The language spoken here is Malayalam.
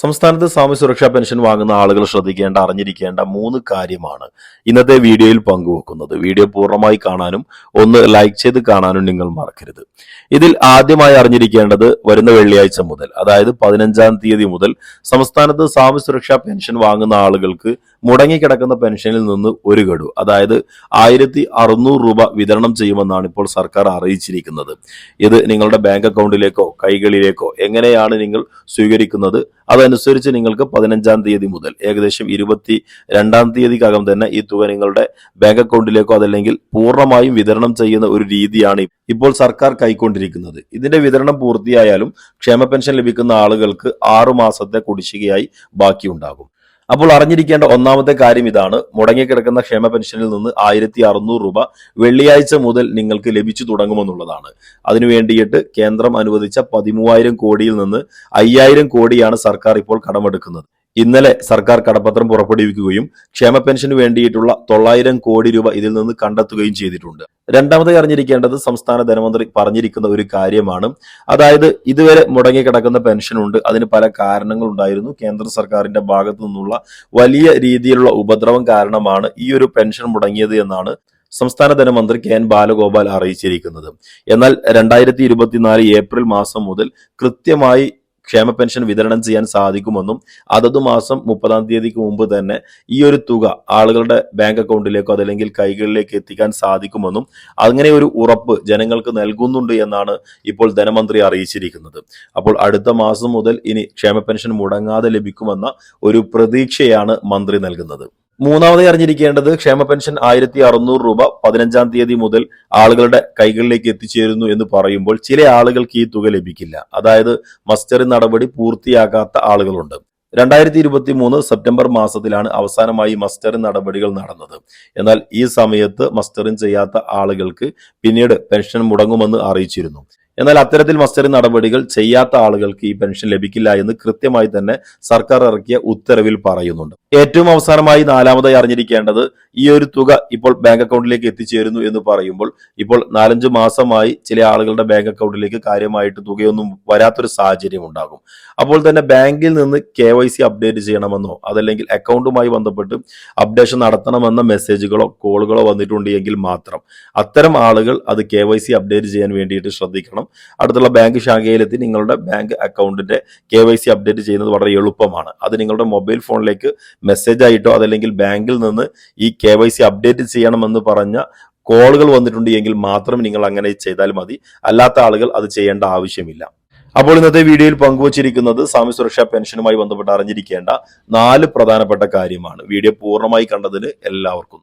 സംസ്ഥാനത്ത് സാമൂഹ്യ സുരക്ഷാ പെൻഷൻ വാങ്ങുന്ന ആളുകൾ ശ്രദ്ധിക്കേണ്ട അറിഞ്ഞിരിക്കേണ്ട മൂന്ന് കാര്യമാണ്. ഇന്നത്തെ വീഡിയോയിൽ പങ്കുവെക്കുന്നത്. വീഡിയോ പൂർണമായി കാണാനും ഒന്ന് ലൈക്ക് ചെയ്ത് കാണാനും നിങ്ങൾ മറക്കരുത്. ഇതിൽ ആദ്യമായി അറിഞ്ഞിരിക്കേണ്ടത് വരുന്ന വെള്ളിയാഴ്ച മുതൽ അതായത് പതിനഞ്ചാം തീയതി മുതൽ സംസ്ഥാനത്ത് സാമൂഹ്യ സുരക്ഷാ പെൻഷൻ വാങ്ങുന്ന ആളുകൾക്ക് മുടങ്ങിക്കിടക്കുന്ന പെൻഷനിൽ നിന്ന് ഒരു ഗഡു അതായത് ആയിരത്തി അറുന്നൂറ് രൂപ വിതരണം ചെയ്യുമെന്നാണ് ഇപ്പോൾ സർക്കാർ അറിയിച്ചിരിക്കുന്നത്. ഇത് നിങ്ങളുടെ ബാങ്ക് അക്കൗണ്ടിലേക്കോ കൈകളിലേക്കോ എങ്ങനെയാണ് നിങ്ങൾ സ്വീകരിക്കുന്നത്? അതനുസരിച്ച് നിങ്ങൾക്ക് പതിനഞ്ചാം തീയതി മുതൽ ഏകദേശം ഇരുപത്തി രണ്ടാം തീയതിക്കകം തന്നെ ഈ തുക നിങ്ങളുടെ ബാങ്ക് അക്കൗണ്ടിലേക്കോ അതല്ലെങ്കിൽ പൂർണമായും വിതരണം ചെയ്യുന്ന ഒരു രീതിയാണ് ഇപ്പോൾ സർക്കാർ കൈക്കൊണ്ടിരിക്കുന്നത്. ഇതിന്റെ വിതരണം പൂർത്തിയായാലും ക്ഷേമ പെൻഷൻ ലഭിക്കുന്ന ആളുകൾക്ക് ആറു മാസത്തെ കുടിശ്ശികയായി ബാക്കിയുണ്ടാകും. അപ്പോൾ അറിഞ്ഞിരിക്കേണ്ട ഒന്നാമത്തെ കാര്യം ഇതാണ്. മുടങ്ങിക്കിടക്കുന്ന ക്ഷേമ പെൻഷനിൽ നിന്ന് ആയിരത്തി അറുന്നൂറ് രൂപ വെള്ളിയാഴ്ച മുതൽ നിങ്ങൾക്ക് ലഭിച്ചു തുടങ്ങുമെന്നുള്ളതാണ്. അതിനു വേണ്ടിയിട്ട് കേന്ദ്രം അനുവദിച്ച പതിമൂവായിരം കോടിയിൽ നിന്ന് അയ്യായിരം കോടിയാണ് സർക്കാർ ഇപ്പോൾ കടമെടുക്കുന്നത്. ഇന്നലെ സർക്കാർ കടപ്പത്രം പുറപ്പെടുവിക്കുകയും ക്ഷേമ പെൻഷന് വേണ്ടിയിട്ടുള്ള തൊള്ളായിരം കോടി രൂപ ഇതിൽ നിന്ന് കണ്ടെത്തുകയും ചെയ്തിട്ടുണ്ട്. രണ്ടാമതായി അറിഞ്ഞിരിക്കേണ്ടത് സംസ്ഥാന ധനമന്ത്രി പറഞ്ഞിരിക്കുന്ന ഒരു കാര്യമാണ്. അതായത് ഇതുവരെ മുടങ്ങിക്കിടക്കുന്ന പെൻഷൻ ഉണ്ട് അതിന് പല കാരണങ്ങൾ ഉണ്ടായിരുന്നു കേന്ദ്ര സർക്കാരിന്റെ ഭാഗത്തു നിന്നുള്ള വലിയ രീതിയിലുള്ള ഉപദ്രവം കാരണമാണ് ഈ ഒരു പെൻഷൻ മുടങ്ങിയത് എന്നാണ് സംസ്ഥാന ധനമന്ത്രി കെ എൻ ബാലഗോപാൽ അറിയിച്ചിരിക്കുന്നത്. എന്നാൽ രണ്ടായിരത്തി ഇരുപത്തിനാല് ഏപ്രിൽ മാസം മുതൽ കൃത്യമായി ക്ഷേമ പെൻഷൻ വിതരണം ചെയ്യാൻ സാധിക്കുമെന്നും അതത് മാസം മുപ്പതാം തീയതിക്ക് മുമ്പ് തന്നെ ഈ ഒരു തുക ആളുകളുടെ ബാങ്ക് അക്കൗണ്ടിലേക്കോ അതല്ലെങ്കിൽ കൈകളിലേക്ക് എത്തിക്കാൻ സാധിക്കുമെന്നും അങ്ങനെ ഒരു ഉറപ്പ് ജനങ്ങൾക്ക് നൽകുന്നുണ്ട് എന്നാണ് ഇപ്പോൾ ധനമന്ത്രി അറിയിച്ചിരിക്കുന്നത്. അപ്പോൾ അടുത്ത മാസം മുതൽ ഇനി ക്ഷേമ പെൻഷൻ മുടങ്ങാതെ ലഭിക്കുമെന്ന ഒരു പ്രതീക്ഷയാണ് മന്ത്രി നൽകുന്നത്. മൂന്നാമതായി അറിഞ്ഞിരിക്കേണ്ടത് ക്ഷേമ പെൻഷൻ ആയിരത്തി അറുന്നൂറ് രൂപ പതിനഞ്ചാം തീയതി മുതൽ ആളുകളുടെ കൈകളിലേക്ക് എത്തിച്ചേരുന്നു എന്ന് പറയുമ്പോൾ ചില ആളുകൾക്ക് ഈ തുക ലഭിക്കില്ല. അതായത് മസ്റ്ററി നടപടി പൂർത്തിയാകാത്ത ആളുകളുണ്ട്. രണ്ടായിരത്തി ഇരുപത്തി മൂന്ന് സെപ്റ്റംബർ മാസത്തിലാണ് അവസാനമായി മസ്റ്ററിംഗ് നടപടികൾ നടന്നത്. എന്നാൽ ഈ സമയത്ത് മസ്റ്ററിംഗ് ചെയ്യാത്ത ആളുകൾക്ക് പിന്നീട് പെൻഷൻ മുടങ്ങുമെന്ന് അറിയിച്ചിരുന്നു. എന്നാൽ അത്തരത്തിൽ മസ്റ്ററിംഗ് നടപടികൾ ചെയ്യാത്ത ആളുകൾക്ക് ഈ പെൻഷൻ ലഭിക്കില്ല എന്ന് കൃത്യമായി തന്നെ സർക്കാർ ഇറക്കിയ ഉത്തരവിൽ പറയുന്നുണ്ട്. ഏറ്റവും അവസാനമായി നാലാമതായി അറിഞ്ഞിരിക്കേണ്ടത് ഈ ഒരു തുക ഇപ്പോൾ ബാങ്ക് അക്കൗണ്ടിലേക്ക് എത്തിച്ചേരുന്നു എന്ന് പറയുമ്പോൾ ഇപ്പോൾ നാലഞ്ച് മാസമായി ചില ആളുകളുടെ ബാങ്ക് അക്കൗണ്ടിലേക്ക് കാര്യമായിട്ട് തുകയൊന്നും വരാത്തൊരു സാഹചര്യം ഉണ്ടാകും. അപ്പോൾ തന്നെ ബാങ്കിൽ നിന്ന് കെ അപ്ഡേറ്റ് ചെയ്യണമെന്നോ അതല്ലെങ്കിൽ അക്കൗണ്ടുമായി ബന്ധപ്പെട്ട് അപ്ഡേഷൻ നടത്തണമെന്ന മെസ്സേജുകളോ കോളുകളോ വന്നിട്ടുണ്ടെങ്കിൽ മാത്രം അത്തരം ആളുകൾ അത് കെ അപ്ഡേറ്റ് ചെയ്യാൻ വേണ്ടിയിട്ട് ശ്രദ്ധിക്കണം. അടുത്തുള്ള ബാങ്ക് ശാഖയിലെത്തി നിങ്ങളുടെ ബാങ്ക് അക്കൗണ്ടിന്റെ കെ വൈ സി അപ്ഡേറ്റ് ചെയ്യുന്നത് വളരെ എളുപ്പമാണ്. അത് നിങ്ങളുടെ മൊബൈൽ ഫോണിലേക്ക് മെസ്സേജ് ആയിട്ടോ അതല്ലെങ്കിൽ ബാങ്കിൽ നിന്ന് ഈ കെ വൈ സി അപ്ഡേറ്റ് ചെയ്യണമെന്ന് പറഞ്ഞ കോളുകൾ വന്നിട്ടുണ്ട് എങ്കിൽ മാത്രം നിങ്ങൾ അങ്ങനെ ചെയ്താൽ മതി. അല്ലാത്ത ആളുകൾ അത് ചെയ്യേണ്ട ആവശ്യമില്ല. അപ്പോൾ ഇന്നത്തെ വീഡിയോയിൽ പങ്കുവച്ചിരിക്കുന്നത് സ്വാമി സുരക്ഷാ പെൻഷനുമായി ബന്ധപ്പെട്ട് അറിഞ്ഞിരിക്കേണ്ട നാല് പ്രധാനപ്പെട്ട കാര്യമാണ്. വീഡിയോ പൂർണമായി കണ്ടതിന് എല്ലാവർക്കും